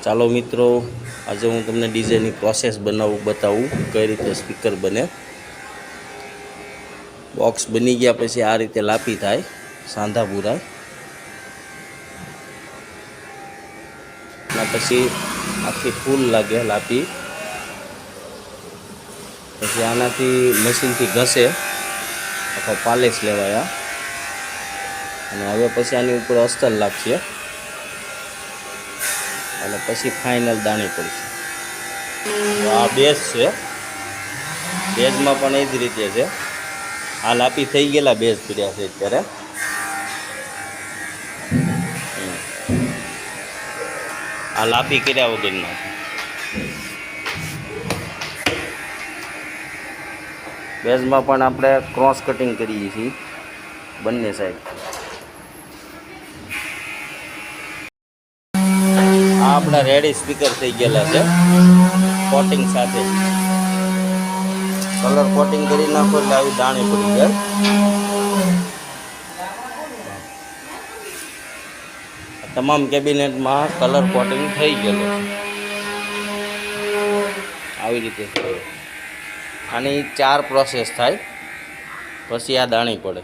ચાલો મિત્રો આજે હું તમને ડીજેની પ્રોસેસ બનાવું બતાવું કઈ રીતે સ્પીકર બને બોક્સ બની ગયા પછી આ રીતે લાપી થાય સાંધા પૂરાય અને પછી આખી ફૂલ લાગે લાપી પછી આનાથી મશીનથી ઘસે અથવા પાલેસ લેવાયા અને હવે પછી આની ઉપર અસ્તર લાગશે અને પછી ફાઇનલ દાણી પડશે. આ બેઝ છે. બેઝમાં પણ એ જ રીતે છે. આ લાપી થઈ ગયેલા બેઝ પીડ્યા છે અત્યારે. આ લાપી કર્યા વગરના. બેઝમાં પણ આપણે ક્રોસ કટિંગ કરીએ છીએ. બંને સાઈડ આપણા રેડી સ્પીકર થઈ ગયેલા છે. કોટિંગ સાથે. કલર કોટિંગ કરી નાખો એટલે આવી દાણી પડી જાય. તમામ કેબિનેટમાં કલર કોટિંગ થઈ ગયેલો આવી રીતે આની ચાર પ્રોસેસ થાય. પછી આ દાણી પડે.